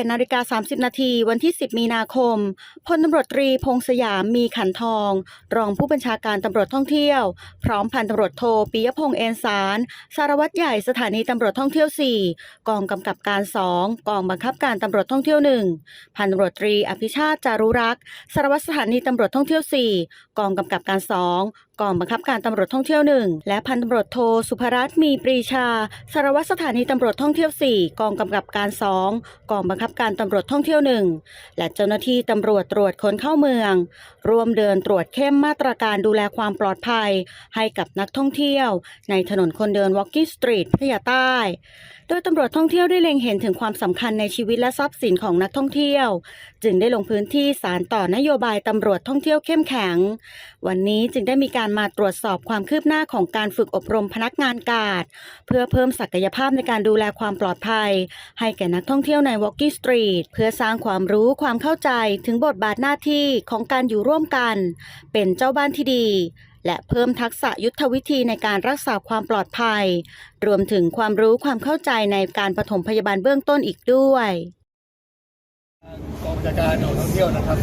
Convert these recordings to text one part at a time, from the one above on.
11นาฬิกา30 นาทีวันที่ 10 มีนาคม พลตำรวจตรีพงษ์สยามมีขันทอง รองผู้บัญชาการตำรวจท่องเที่ยว พร้อมพันตำรวจโทปิยพงษ์เอนสาร สารวัตรใหญ่สถานีตำรวจท่องเที่ยว 4 กองกำกับการ 2 กองบังคับการตำรวจท่องเที่ยว 1 พันตำรวจตรีอภิชาติจารุรักษ์สารวัตรสถานีตำรวจท่องเที่ยว 4 กองกำกับการ 2 กองบังคับการตำรวจท่องเที่ยว1และพันตำรวจโทสุภรัตน์มีปรีชาสารวัตรสถานีตำรวจท่องเที่ยว 4 กองกำกับการ 2 กองบังคับการตำรวจท่องเที่ยว1และเจ้าหน้าที่ตำรวจตรวจคนเข้าเมืองรวมเดินตรวจเข้มมาตรการดูแลความปลอดภัย ให้กับนักท่องเที่ยว ในถนนคนเดิน Walking Street พัทยาใต้ โดยตำรวจท่องเที่ยวได้เล็งเห็นถึงความสำคัญในชีวิตและทรัพย์สินของนักท่องเที่ยว จึงได้ลงพื้นที่สารต่อนโยบายตำรวจท่องเที่ยวเข้มแข็ง วันนี้จึงได้มีการมาตรวจสอบความคืบหน้าของการฝึกอบรมพนักงานการเพื่อเพิ่มศักยภาพในการดูแลความปลอดภัย ให้แก่นักท่องเที่ยวใน Walking Street เพื่อสร้างความรู้ความเข้าใจถึงบทบาทหน้าที่ของการอยู่ร่วมกัน เป็นเจ้าบ้านที่ดีและเพิ่มทักษะยุทธวิธีในการรักษาความปลอดภัย รวมถึงความรู้ความเข้าใจในการปฐมพยาบาลเบื้องต้นอีกด้วยกองบัญชาการตำรวจท่องเที่ยวนะครับ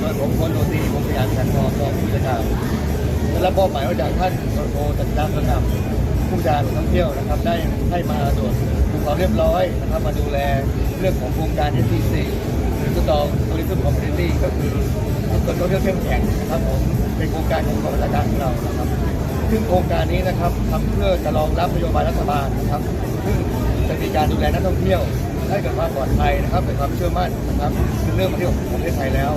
โดยผมพลโรตีพงศ์สยามขันทองรองผู้บัญชาการ ได้รับมอบหมายมาจากท่านพลโทจันทร์ระนำผู้การตำรวจท่องเที่ยวนะครับ ได้ให้มาตรวจดูความเรียบร้อยนะครับมาดูแลเรื่องของโครงการ STC หรือสตอง Tourism Community ก็คือคนท่องเที่ยวเข้มแข็งนะครับผมเป็นโครงการของกองบัญชการของเรานะครับ ซึ่งโครงการนี้นะครับทำเพื่อจะรองรับนโยบายรัฐบาลนะครับ ซึ่งจะมีการดูแลนักท่องเที่ยวให้เกิดความปลอดภัยนะครับเกิดความเชื่อมั่นนะครับเป็นเรื่องมาเที่ยวของประเทศไทยแล้ว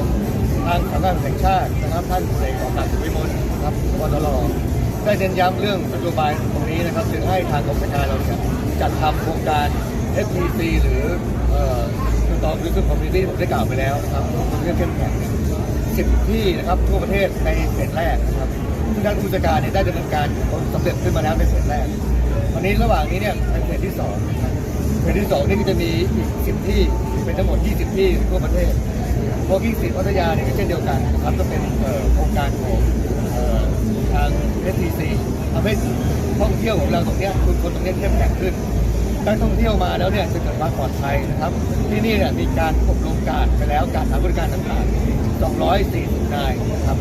ทางสำนักงานแห่งชาตินะครับท่านเสกของการสุวิมลนะครับวตลได้เน้นย้ำเรื่องนโยบายตรงนี้นะครับจึงให้ทางกรมการเราเนี่ยจัดทำโครงการ FTC หรือเอ่อคือตอคือคือคอมมิชชั่นผมได้กล่าวไปแล้วนะครับเรื่องเข้มแข็งสิบที่นะครับทั่วประเทศในเฟสแรกนะครับซึ่งท่านผู้จัดการเนี่ยได้ดำเนินการผลสำเร็จขึ้นมาแล้วในเฟสแรกวันนี้ระหว่างนี้เนี่ยเป็นเฟสที่สองนะครับเฟสที่สองนี่ก็จะมีอีกสิบที่เป็นทั้งหมด 20 ที่ทั่วประเทศ โพกี้สิพัทยาเนี่ยก็เช่นเดียวกันนะครับก็เป็นโครงการของเอทาง STC ทำให้ท่องเที่ยวของเราตรงนี้คุณคนตรงนี้เข้มแข็งขึ้นนักท่องเที่ยวมาแล้วเนี่ยจะเกิดความปลอดภัยนะครับ ที่นี่เนี่ยมีการอบรมการไปแล้วการทำบริการต่างๆ 240 นายนะครับ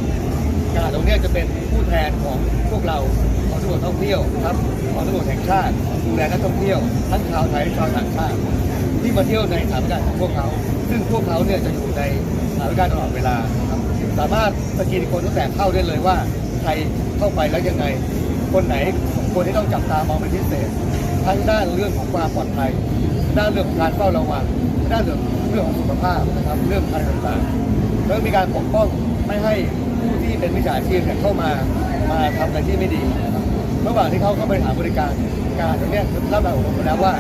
การตรงนี้จะเป็นผู้แทนของพวกเราของตำรวจท่องเที่ยวครับของตำรวจแห่งชาติดูแลนักท่องเที่ยวทั้งชาวไทยและชาวต่างชาติ ที่มาเที่ยวในสถานบริการของพวกเขา ซึ่งพวกเขาเนี่ยจะอยู่ในสถานบริการตลอดเวลาครับสามารถสกรีนคนตั้งแต่เข้าได้เลยว่าใครเข้าไปแล้วยังไง คนไหนคนที่ต้องจับตามองเป็นพิเศษทั้งด้านเรื่องของความปลอดภัย ด้านเรื่องของการเฝ้าระวัง ด้านเรื่องเรื่องของสุขภาพนะครับ เรื่องอะไรต่างๆแล้วมีการปกป้องไม่ให้ผู้ที่เป็นมิจฉาชีพเนี่ยเข้ามา มาทำอะไรที่ไม่ดีนะครับระหว่างที่เขาเข้าไปหาบริการ การตรงนี้รับการอบรมแล้วว่า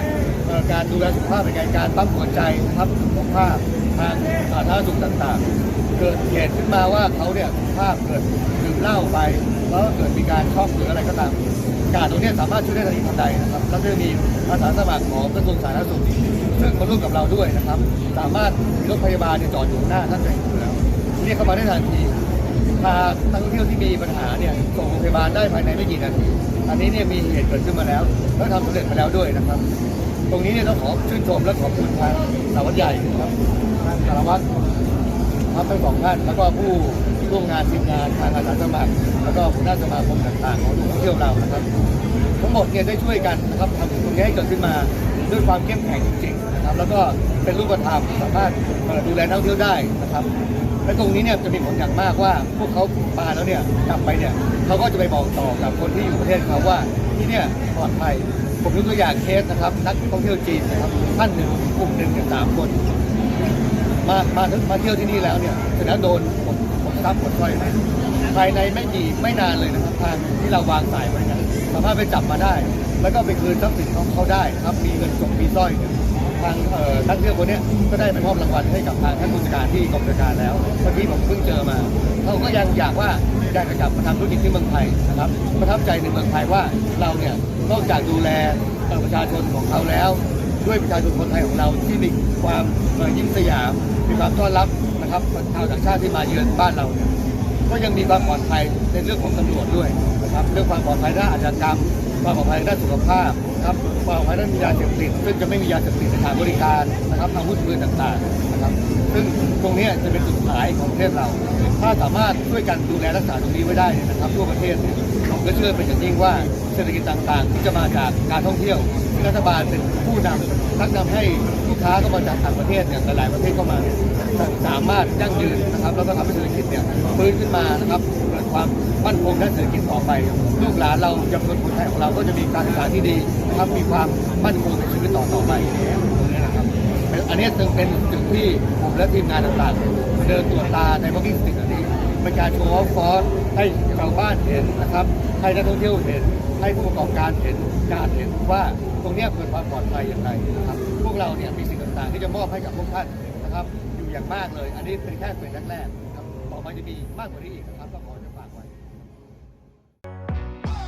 การดูแลสุขภาพเป็นการปั๊มหัวใจนะครับสุขภาพทางสาธารณสุขต่างๆ เกิดเหตุขึ้นมาว่าเขาเนี่ยสุขภาพเกิดดื่มเหล้าไปแล้วเกิดมีการช็อกหรืออะไรก็ตามการตรงนี้สามารถช่วยได้ทันทีทันใดนะครับแล้วก็จะมีอาสาสมัครของกระทรวงสาธารณสุขซึ่งมาร่วมกับเราด้วยนะครับ สามารถรถพยาบาลเนี่ยจอดอยู่หน้าท่านจะเห็นอยู่แล้วเรียกเข้ามาได้ทันทีพานักท่องเที่ยวที่มีปัญหาเนี่ยส่งโรงพยาบาลได้ภายในไม่กี่นาทีอันนี้เนี่ยมีเหตุเกิดขึ้นมาแล้วแล้วทำสำเร็จมาแล้วด้วยนะครับ ตรงนี้เนี่ยต้องขอชื่นชมและขอบคุณทางสารวัตรใหญ่นะครับทางสารวัตรครับทั้งสองท่านแล้วก็ผู้ร่วมงานทีมงานทางอาสาสมัคร แล้วก็หัวหน้าสมาคมต่างๆของท่องเที่ยวเรานะครับทั้งหมดเนี่ยได้ช่วยกันนะครับทำตรงนี้ให้เกิดขึ้นมาด้วยความเข้มแข็งจริงๆนะครับแล้วก็เป็นรูปธรรมสามารถดูแลนักท่องเที่ยวได้นะครับและตรงนี้เนี่ยจะมีผลอย่างมากว่าพวกเขามาแล้วเนี่ยกลับไปเนี่ยเขาก็จะไปบอกต่อกับคนที่อยู่ประเทศเขาว่าที่เนี่ยปลอดภัย ผมยกตัวอย่างเคสนะครับ นักท่องเที่ยวจีนนะครับท่านหนึ่งกลุ่มหนึ่งเนี่ยสามคน มามาถึงมาเที่ยวที่นี่แล้วเนี่ยเสร็จแล้วโดนผมผมทรัพย์หมดสร้อยไปภายในไม่กี่ไม่นานเลยนะครับทางที่เราวางสายไว้นะสามารถไปจับมาได้ แล้วก็ไปคืนทรัพย์สินของเขาได้นะครับ มีเงินสดมีสร้อยทางเอ่อนักเที่ยวคนเนี้ยก็ได้ไปมอบรางวัลให้กับทางท่านผู้จัดการที่กองจัดการแล้วเมื่อกี้ผมเพิ่งเจอมาเขาก็ยังอยากว่าอยากจะกลับมาทำธุรกิจที่เมืองไทยนะครับประทับใจในเมืองไทยว่าเราเนี่ย นอกจากดูแลประชาชนของเขาแล้ว ด้วยประชาชนคนไทยของเราที่มีความยิ้มสยาม มีความต้อนรับนะครับชาวต่างชาติที่มาเยือนบ้านเราเนี่ยก็ยังมีความปลอดภัยในเรื่องของตำรวจด้วยนะครับเรื่องความปลอดภัยด้านอาชญากรรมความปลอดภัยด้านสุขภาพนะครับความปลอดภัยด้านยาเสพติดซึ่งจะไม่มียาเสพติดในทางบริการนะครับนะครับอาวุธปืนต่างๆนะครับซึ่ง ตรงนี้จะเป็นจุดขายของประเทศเรา ถ้าสามารถช่วยกันดูแลรักษาตรงนี้ไว้ได้นะครับทั่วประเทศผมก็เชื่อเป็นอย่างยิ่งว่าเศรษฐกิจต่างๆ ที่จะมาจากการท่องเที่ยวที่รัฐบาลเป็นผู้นำทักนำให้ลูกค้าเข้ามาจากต่างประเทศเนี่ยหลายประเทศเข้ามา สามารถยั่งยืนนะครับแล้วก็ทำให้เศรษฐกิจเนี่ยฟื้นขึ้นมานะครับเกิดความมั่นคงด้านเศรษฐกิจต่อไป ลูกหลานเราเยาวนคนไทยของเราก็จะมีการศึกษาที่ดีนะครับมีความมั่นคงในชีวิตต่อต่อไป อันนี้จึงเป็นจุดที่ผมและทีมงานต่างๆเดินตรวจตาในบล็อกกิ้งสติกอันนี้เป็นการโชว์ฟอร์ให้ชาวบ้านเห็นนะครับ ให้นักท่องเที่ยวเห็น ให้ผู้ประกอบการเห็นการเห็นว่าตรงนี้เกิดความปลอดภัยอย่างไรนะครับ พวกเราเนี่ยมีสิ่งต่างๆ ที่จะมอบให้กับพวกท่านนะครับ อยู่อย่างมากเลย อันนี้เป็นแค่เฟสแรกๆครับต่อมาจะมีมากกว่านี้อีก